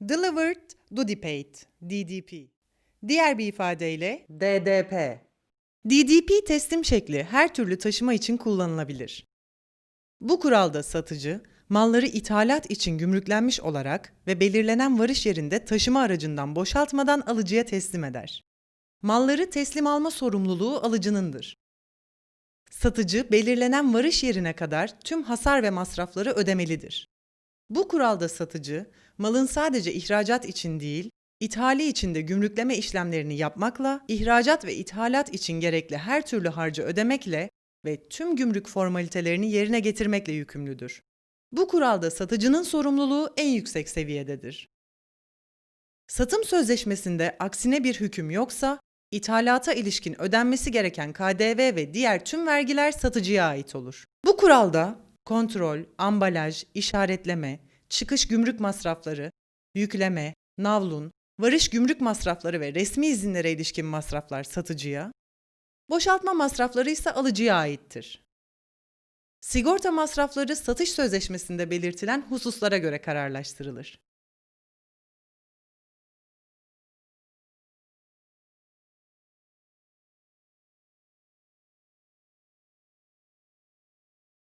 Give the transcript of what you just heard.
Delivered Duty Paid, DDP. Diğer bir ifadeyle DDP, DDP teslim şekli her türlü taşıma için kullanılabilir. Bu kuralda satıcı, malları ithalat için gümrüklenmiş olarak ve belirlenen varış yerinde taşıma aracından boşaltmadan alıcıya teslim eder. Malları teslim alma sorumluluğu alıcınındır. Satıcı belirlenen varış yerine kadar tüm hasar ve masrafları ödemelidir. Bu kuralda satıcı, malın sadece ihracat için değil, ithali için de gümrükleme işlemlerini yapmakla, ihracat ve ithalat için gerekli her türlü harcı ödemekle ve tüm gümrük formalitelerini yerine getirmekle yükümlüdür. Bu kuralda satıcının sorumluluğu en yüksek seviyededir. Satım sözleşmesinde aksine bir hüküm yoksa, ithalata ilişkin ödenmesi gereken KDV ve diğer tüm vergiler satıcıya ait olur. Bu kuralda kontrol, ambalaj, işaretleme, çıkış gümrük masrafları, yükleme, navlun, varış gümrük masrafları ve resmi izinlere ilişkin masraflar satıcıya, boşaltma masrafları ise alıcıya aittir. Sigorta masrafları satış sözleşmesinde belirtilen hususlara göre kararlaştırılır.